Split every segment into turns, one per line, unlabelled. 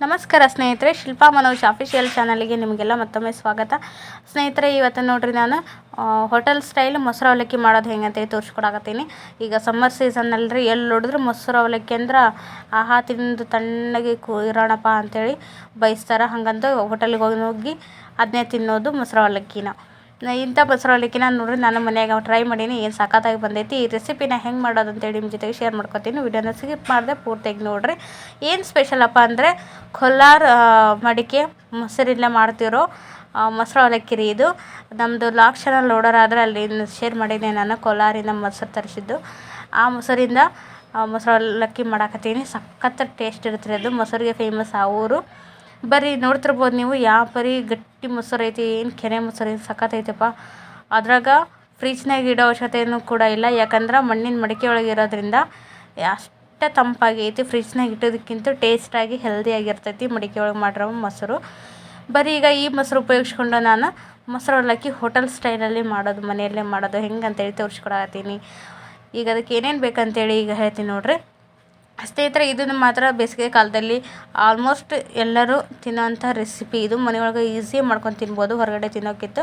ನಮಸ್ಕಾರ ಸ್ನೇಹಿತರೆ, ಶಿಲ್ಪಾ ಮನೋಜ್ ಅಫಿಷಿಯಲ್ ಚಾನಲ್ಗೆ ನಿಮಗೆಲ್ಲ ಮತ್ತೊಮ್ಮೆ ಸ್ವಾಗತ. ಸ್ನೇಹಿತರೆ, ಇವತ್ತು ನೋಡ್ರಿ ನಾನು ಹೋಟೆಲ್ ಸ್ಟೈಲ್ ಮೊಸರು ಅವಲಕ್ಕಿ ಮಾಡೋದು ಹೆಂಗೆ ಅಂತೇಳಿ ತೋರಿಸ್ಕೊಡಕತ್ತೀನಿ. ಈಗ ಸಮ್ಮರ್ ಸೀಸನ್ನಲ್ರಿ ಎಲ್ಲಿ ನೋಡಿದ್ರು ಮೊಸರು ಅವಲಕ್ಕಿ ಅಂದ್ರೆ, ಆಹಾ, ತಿಂದು ತಣ್ಣಗೆ ಕು, ಇರೋಣಪ್ಪ ಅಂತೇಳಿ ಬಯಸ್ತಾರೆ. ಹಾಗಂತ ಹೋಟೆಲ್ಗೆ ಹೋಗಿ ಹೋಗಿ ಅದನ್ನೇ ತಿನ್ನೋದು ಮೊಸರು ಅವಲಕ್ಕಿನ. ಇಂಥ ಮೊಸರು ನಾನು ನೋಡ್ರಿ ನಾನು ಮನ್ಯಾಗ ಟ್ರೈ ಮಾಡೀನಿ, ಏನು ಸಖತ್ತಾಗಿ ಬಂದೈತಿ, ಈ ರೆಸಿಪಿನ ಹೆಂಗೆ ಮಾಡೋದು ಅಂತೇಳಿ ನಿಮ್ಮ ಜೊತೆಗೆ ಶೇರ್ ಮಾಡ್ಕೊತೀನಿ. ವಿಡಿಯೋನ ಸ್ಕಿಪ್ ಮಾಡಿದೆ ಪೂರ್ತಿಯಾಗಿ ನೋಡಿರಿ. ಏನು ಸ್ಪೆಷಲಪ್ಪ ಅಂದರೆ ಕೊಲ್ಲಾರ ಮಡಿಕೆ ಮೊಸರಿಲ್ಲೇ ಮಾಡ್ತಿರೋ ಮೊಸರು ಅವಲಕ್ಕಿ ರೀ ಇದು. ನಮ್ಮದು ಲಾಕ್ ಚಾನಲ್ ನೋಡೋರಾದರೆ ಅಲ್ಲಿ ಶೇರ್ ಮಾಡಿದ್ದೆ ನಾನು ಕೋಲಾರಿಂದ ಮೊಸರು ತರಿಸಿದ್ದು. ಆ ಮೊಸರಿಂದ ಮೊಸರು ಅವಲಕ್ಕಿ ಮಾಡಾಕತ್ತೀನಿ. ಸಖತ್ ಟೇಸ್ಟ್ ಇರುತ್ತೆ ಅದು. ಮೊಸರಿಗೆ ಫೇಮಸ್ ಆ ಊರು. ಬರ್ರಿ ನೋಡ್ತಿರ್ಬೋದು ನೀವು, ಯಾವ ಪರಿ ಗಟ್ಟಿ ಮೊಸರು ಐತಿ, ಏನು ಕೆನೆ ಮೊಸರು, ಏನು ಸಖತ್ ಐತಪ್ಪ. ಅದ್ರಾಗ ಫ್ರಿಜ್ನಾಗ ಇಡೋ ಅವಶ್ಯಕತೆಯೂ ಕೂಡ ಇಲ್ಲ. ಯಾಕಂದ್ರೆ ಮಣ್ಣಿನ ಮಡಿಕೆ ಒಳಗೆ ಇರೋದ್ರಿಂದ ಅಷ್ಟೇ ತಂಪಾಗಿ ಐತಿ. ಫ್ರಿಜ್ನಾಗ ಇಟ್ಟೋದಕ್ಕಿಂತ ಟೇಸ್ಟಾಗಿ ಹೆಲ್ದಿಯಾಗಿರ್ತೈತಿ ಮಡಿಕೆ ಒಳಗೆ ಮಾಡಿರೋ ಮೊಸರು. ಬರೀ ಈಗ ಈ ಮೊಸರು ಉಪಯೋಗಿಸ್ಕೊಂಡು ನಾನು ಮೊಸರು ಅವಲಕ್ಕಿ ಹೋಟೆಲ್ ಸ್ಟೈಲಲ್ಲಿ ಮಾಡೋದು, ಮನೆಯಲ್ಲೇ ಮಾಡೋದು ಹೆಂಗೆ ಅಂತೇಳಿ ತೋರಿಸ್ಕೊಡತ್ತೀನಿ ಈಗ ಅದಕ್ಕೆ ಏನೇನು ಬೇಕಂತೇಳಿ ಈಗ ಹೇಳ್ತೀನಿ ನೋಡ್ರಿ. ಸ್ನೇಹಿತರೆ ಇದನ್ನು ಮಾತ್ರ ಬೇಸಿಗೆ ಕಾಲದಲ್ಲಿ ಆಲ್ಮೋಸ್ಟ್ ಎಲ್ಲರೂ ತಿನ್ನೋಂಥ ರೆಸಿಪಿ ಇದು ಮನೆಯೊಳಗೆ ಈಸಿ ಮಾಡ್ಕೊಂಡು ತಿನ್ಬೋದು, ಹೊರಗಡೆ ತಿನ್ನೋಕ್ಕಿಂತ.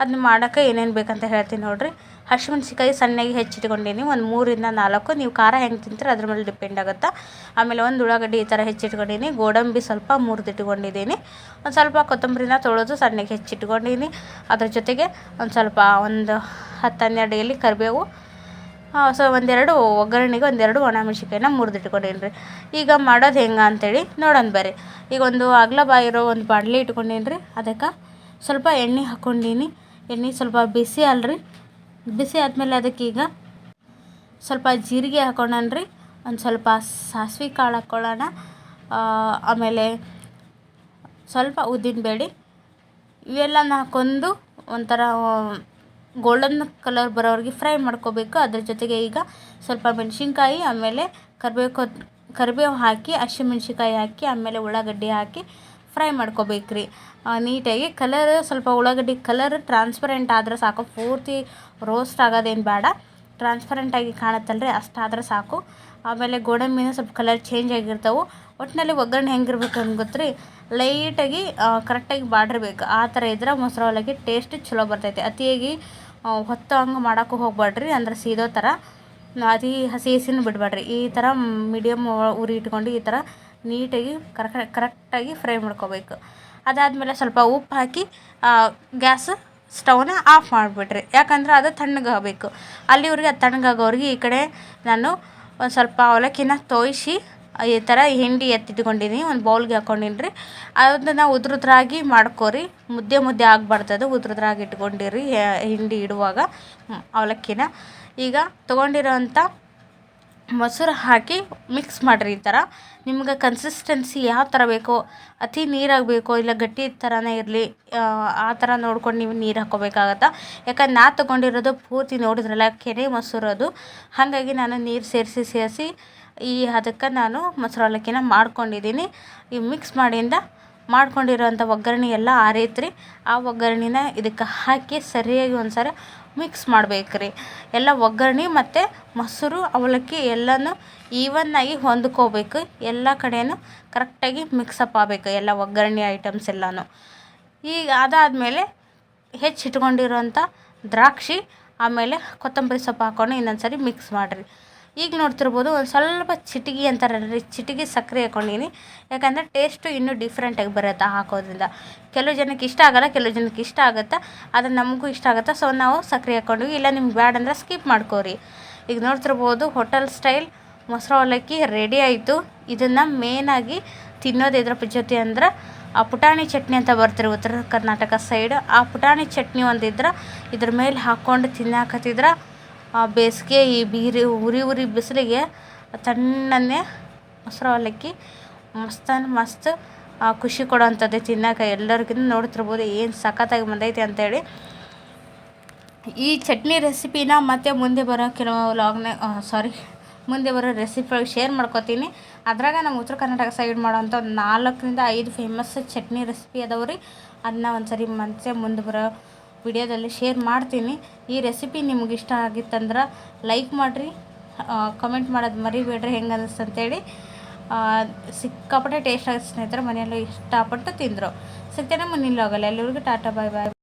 ಅದನ್ನ ಮಾಡೋಕ್ಕೆ ಏನೇನು ಬೇಕಂತ ಹೇಳ್ತೀನಿ ನೋಡಿರಿ. ಹಸಿಮೆಣ್ಸಿಕಾಯಿ ಸಣ್ಣಗೆ ಹೆಚ್ಚಿಟ್ಕೊಂಡೀನಿ, ಒಂದು ಮೂರಿಂದ ನಾಲ್ಕು. ನೀವು ಖಾರ ಹೆಂಗೆ ತಿಂತೀರ ಅದ್ರ ಮೇಲೆ ಡಿಪೆಂಡ್ ಆಗುತ್ತೆ. ಆಮೇಲೆ ಒಂದು ಉಳ್ಳಾಗಡ್ಡಿ ಈ ಥರ ಹೆಚ್ಚಿಟ್ಕೊಂಡೀನಿ, ಗೋಡಂಬಿ ಸ್ವಲ್ಪ ಮುರಿದಿಟ್ಕೊಂಡಿದ್ದೀನಿ ಒಂದು ಸ್ವಲ್ಪ ಕೊತ್ತಂಬರಿನ ತೊಳೆದು ಸಣ್ಣಗೆ ಹೆಚ್ಚಿಟ್ಕೊಂಡೀನಿ. ಅದ್ರ ಜೊತೆಗೆ ಒಂದು ಸ್ವಲ್ಪ ಒಂದು ಹತ್ತು ಹನ್ನೆರಡು ಎಲೆ ಕರಿಬೇವು ಸೊ ಒಂದೆರಡು ಒಗ್ಗರಣೆಗೆ ಒಂದೆರಡು ಒಣಮೆಣ್ಸಿಕಾಯಿನ ಮುರಿದಿಟ್ಕೊಂಡೇನಿ ರೀ ಈಗ ಮಾಡೋದು ಹೆಂಗೆ ಅಂತೇಳಿ ನೋಡೋಣ ಬರ್ರಿ. ಈಗ ಒಂದು ಅಗಲ ಬಾಯಿರೋ ಒಂದು ಬಾಣಲೆ ಇಟ್ಕೊಂಡೇನಿ ಅದಕ್ಕೆ ಸ್ವಲ್ಪ ಎಣ್ಣೆ ಹಾಕ್ಕೊಂಡೀನಿ ಎಣ್ಣೆ ಸ್ವಲ್ಪ ಬಿಸಿ ಅಲ್ರಿ. ಬಿಸಿ ಆದಮೇಲೆ ಅದಕ್ಕೆ ಈಗ ಸ್ವಲ್ಪ ಜೀರಿಗೆ ಹಾಕೊಂಡನ್ ರೀ ಒಂದು ಸ್ವಲ್ಪ ಸಾಸಿವೆ ಕಾಳು ಹಾಕ್ಕೊಳ್ಳೋಣ ಆಮೇಲೆ ಸ್ವಲ್ಪ ಉದ್ದಿನಬೇಳೆ ಇವೆಲ್ಲನ ಹಾಕ್ಕೊಂಡು ಒಂಥರ ಗೋಲ್ಡನ್ ಕಲರ್ ಬರೋವರೆಗೆ ಫ್ರೈ ಮಾಡ್ಕೋಬೇಕು. ಅದ್ರ ಜೊತೆಗೆ ಈಗ ಸ್ವಲ್ಪ ಮೆಣಸಿನ್ಕಾಯಿ, ಆಮೇಲೆ ಕರಿಬೇವು ಕೊತ್ ಕರಿಬೇವು ಹಾಕಿ ಹಸಿಮೆಣ್ಸಿನ್ಕಾಯಿ ಹಾಕಿ, ಆಮೇಲೆ ಉಳ್ಳಾಗಡ್ಡಿ ಹಾಕಿ ಫ್ರೈ ಮಾಡ್ಕೋಬೇಕ್ರಿ. ನೀಟಾಗಿ ಕಲರ್ ಸ್ವಲ್ಪ ಉಳ್ಳಾಗಡ್ಡಿ ಕಲರ್ ಟ್ರಾನ್ಸ್ಪರೆಂಟ್ ಆದ್ರೆ ಸಾಕು. ಪೂರ್ತಿ ರೋಸ್ಟ್ ಆಗೋದೇನು ಬೇಡ. ಟ್ರಾನ್ಸ್ಪರೆಂಟಾಗಿ ಕಾಣುತ್ತಲ್ರಿ, ಅಷ್ಟಾದ್ರೆ ಸಾಕು. ಆಮೇಲೆ ಗೋಡಂಬಿನ ಸ್ವಲ್ಪ ಕಲರ್ ಚೇಂಜ್ ಆಗಿರ್ತಾವೆ. ಒಟ್ಟಿನಲ್ಲಿ ಒಗ್ಗರಣೆ ಹೆಂಗಿರ್ಬೇಕು ಅಂತ ಗೊತ್ತ್ರಿ? ಲೈಟಾಗಿ ಕರೆಕ್ಟಾಗಿ ಬಾಡಿರ್ಬೇಕು. ಆ ಥರ ಇದ್ರೆ ಮೊಸರು ಅವಲಕ್ಕಿ ಟೇಸ್ಟ್ ಚಲೋ ಬರ್ತೈತೆ. ಅತಿಯಾಗಿ ಹೊತ್ತು ಹಂಗೆ ಮಾಡೋಕ್ಕೂ ಹೋಗ್ಬೇಡ್ರಿ ಅಂದ್ರೆ ಸೀದೋ ಥರ ಅತಿ ಹಸಿ ಹಸಿನೂ ಬಿಡಬೇಡ್ರಿ ಈ ಥರ ಮೀಡಿಯಮ್ ಉರಿ ಇಟ್ಕೊಂಡು ಈ ಥರ ನೀಟಾಗಿ ಕರೆಕ್ಟ್ ಕರೆಕ್ಟಾಗಿ ಫ್ರೈ ಮಾಡ್ಕೋಬೇಕು. ಅದಾದಮೇಲೆ ಸ್ವಲ್ಪ ಉಪ್ಪು ಹಾಕಿ ಗ್ಯಾಸ್ ಸ್ಟವ್ನ ಆಫ್ ಮಾಡಿಬಿಡ್ರಿ. ಯಾಕಂದ್ರೆ ಅದು ತಣ್ಣಗಾಗಬೇಕು. ಅಲ್ಲಿವರೆಗೆ ಅದು ತಣ್ಣಗಾಗೋರಿಗೆ ಈ ಕಡೆ ನಾನು ಒಂದು ಸ್ವಲ್ಪ ಅವಲಕ್ಕಿನ ತೋಯಿಸಿ ಈ ಥರ ಹಿಂಡಿ ಎತ್ತಿಟ್ಕೊಂಡಿನಿ ಒಂದು ಬೌಲ್ಗೆ ಹಾಕ್ಕೊಂಡಿನಿ ರೀ ಅದನ್ನು ಉದ್ರುದ್ರಾಗಿ ಮಾಡ್ಕೋರಿ. ಮುದ್ದೆ ಮುದ್ದೆ ಆಗ್ಬಾರ್ದದು ಉದ್ರದ್ರಾಗಿ ಇಟ್ಕೊಂಡಿರಿ ಹಿಂಡಿ ಇಡುವಾಗ ಅವಲಕ್ಕಿನ. ಈಗ ತೊಗೊಂಡಿರೋಂಥ ಮೊಸರು ಹಾಕಿ ಮಿಕ್ಸ್ ಮಾಡಿರಿ ಈ ಥರ. ನಿಮ್ಗೆ ಕನ್ಸಿಸ್ಟೆನ್ಸಿ ಯಾವ ಥರ ಬೇಕೋ, ಅತಿ ನೀರಾಗಿ ಬೇಕೋ ಇಲ್ಲ ಗಟ್ಟಿ ಥರನೇ ಇರಲಿ, ಆ ಥರ ನೋಡ್ಕೊಂಡು ನೀವು ನೀರು ಹಾಕ್ಕೋಬೇಕಾಗತ್ತೆ ಯಾಕಂದ್ರೆ ನಾ ತೊಗೊಂಡಿರೋದು ಪೂರ್ತಿ ನೋಡಿದ್ರಲ್ಲ ಕೆನೆ ಮೊಸರು ಅದು ಹಾಗಾಗಿ ನಾನು ನೀರು ಸೇರಿಸಿ ಸೇರಿಸಿ ಈ ಅದಕ್ಕೆ ನಾನು ಮೊಸರು ಅವಲಕ್ಕಿನ ಮಾಡ್ಕೊಂಡಿದ್ದೀನಿ. ಈ ಮಿಕ್ಸ್ ಮಾಡಿಂದ ಮಾಡ್ಕೊಂಡಿರೋಂಥ ಒಗ್ಗರಣೆ ಎಲ್ಲ ಆರೈತ್ರಿ. ಆ ಒಗ್ಗರಣೆನ ಇದಕ್ಕೆ ಹಾಕಿ ಸರಿಯಾಗಿ ಒಂದ್ಸಲ ಮಿಕ್ಸ್ ಮಾಡ್ಬೇಕ್ರಿ. ಎಲ್ಲ ಒಗ್ಗರಣೆ ಮತ್ತು ಮೊಸರು, ಅವಲಕ್ಕಿ ಎಲ್ಲನೂ ಈವನ್ನಾಗಿ ಹೊಂದ್ಕೋಬೇಕು. ಎಲ್ಲ ಕಡೆಯೂ ಕರೆಕ್ಟಾಗಿ ಮಿಕ್ಸಪ್ ಆಗಬೇಕು ಎಲ್ಲ ಒಗ್ಗರಣೆ ಐಟಮ್ಸ್ ಎಲ್ಲನೂ. ಈಗ ಅದಾದಮೇಲೆ ಹೆಚ್ಚಿಟ್ಕೊಂಡಿರೋಂಥ ದ್ರಾಕ್ಷಿ, ಆಮೇಲೆ ಕೊತ್ತಂಬರಿ ಸೊಪ್ಪು ಹಾಕ್ಕೊಂಡು ಇನ್ನೊಂದು ಸರಿ ಮಿಕ್ಸ್ ಮಾಡಿರಿ. ಈಗ ನೋಡ್ತಿರ್ಬೋದು ಒಂದು ಸ್ವಲ್ಪ ಚಿಟಿಗೆ ಅಂತಾರಲ್ರಿ ಚಿಟಿಗೆ ಸಕ್ಕರೆ ಹಾಕ್ಕೊಂಡಿನಿ ಯಾಕಂದರೆ ಟೇಸ್ಟು ಇನ್ನೂ ಡಿಫ್ರೆಂಟಾಗಿ ಬರುತ್ತೆ ಹಾಕೋದ್ರಿಂದ. ಕೆಲವು ಜನಕ್ಕೆ ಇಷ್ಟ ಆಗೋಲ್ಲ, ಕೆಲವು ಜನಕ್ಕೆ ಇಷ್ಟ ಆಗುತ್ತೆ ಅದು ನಮಗೂ ಇಷ್ಟ ಆಗುತ್ತೆ ಸೊ ನಾವು ಸಕ್ಕರೆ ಹಾಕ್ಕೊಂಡ್ವಿ ಇಲ್ಲ ನಿಮ್ಗೆ ಬ್ಯಾಡ ಅಂದರೆ ಸ್ಕಿಪ್ ಮಾಡ್ಕೋರಿ. ಈಗ ನೋಡ್ತಿರ್ಬೋದು ಹೋಟೆಲ್ ಸ್ಟೈಲ್ ಮೊಸರು ಅವಲಕ್ಕಿ ರೆಡಿ ಆಯಿತು. ಇದನ್ನು ಮೇನಾಗಿ ತಿನ್ನೋದು ಇದ್ರ ಜೊತೆ ಅಂದ್ರೆ ಆ ಪುಟಾಣಿ ಚಟ್ನಿ ಅಂತ ಬರ್ತಾರೆ ಉತ್ತರ ಕರ್ನಾಟಕ ಸೈಡ್ ಆ ಪುಟಾಣಿ ಚಟ್ನಿ ಒಂದಿದ್ರೆ ಇದ್ರ ಮೇಲೆ ಹಾಕ್ಕೊಂಡು ತಿನ್ನಾಕತ್ತಿದ್ರೆ ಬೇಸಿಗೆ ಈ ಬೀರಿ ಉರಿ ಉರಿ ಬಿಸಿಲಿಗೆ ತಣ್ಣನೆ ಮೊಸರು ಅವಲಕ್ಕಿ ಮಸ್ತ್ ಮಸ್ತ್ ಆ, ಖುಷಿ ಕೊಡೋವಂಥದ್ದು ತಿನ್ನಕ ಎಲ್ಲರಿಗಿಂತ ನೋಡ್ತಿರ್ಬೋದು ಏನು ಸಖತ್ತಾಗಿ ಬಂದೈತೆ ಅಂತೇಳಿ. ಈ ಚಟ್ನಿ ರೆಸಿಪಿನ ಮತ್ತೆ ಮುಂದೆ ಬರೋ ಕೆಲವು ಲಾಗ್ನೆ ಸಾರಿ ಮುಂದೆ ಬರೋ ರೆಸಿಪಿ ಒಳಗೆ ಶೇರ್ ಮಾಡ್ಕೊತೀನಿ. ಅದ್ರಾಗ ನಮ್ಮ ಉತ್ತರ ಕರ್ನಾಟಕ ಸೈಡ್ ಮಾಡೋವಂಥ ನಾಲ್ಕರಿಂದ ಐದು ಫೇಮಸ್ ಚಟ್ನಿ ರೆಸಿಪಿ ಅದಾವೆ ರೀ ಅದನ್ನ ಒಂದು ಸರಿ ಮತ್ತೆ ಮುಂದೆ ಬರೋ ವಿಡಿಯೋದಲ್ಲಿ ಶೇರ್ ಮಾಡ್ತೀನಿ. ಈ ರೆಸಿಪಿ ನಿಮ್ಗೆ ಇಷ್ಟ ಆಗಿತ್ತಂದ್ರೆ ಲೈಕ್ ಮಾಡಿರಿ. ಕಮೆಂಟ್ ಮಾಡೋದು ಮರಿಬೇಡ್ರಿ, ಹೆಂಗೆ ಅನ್ನಿಸ್ತು ಅಂತೇಳಿ. ಸಿಕ್ಕಾಪಟ್ಟೆ ಟೇಸ್ಟ್ ಆಗಿ ಸ್ನೇಹಿತರೆ ಮನೆಯಲ್ಲೂ ಇಷ್ಟಪಟ್ಟು ತಿಂದರು. ಸಿಗ್ತೇನೆ ಮುಂದಿನ ಲಾಗಲ್ಲಿ ಎಲ್ಲರಿಗೂ ಟಾಟಾ ಬಾಯ್ ಬಾಯ್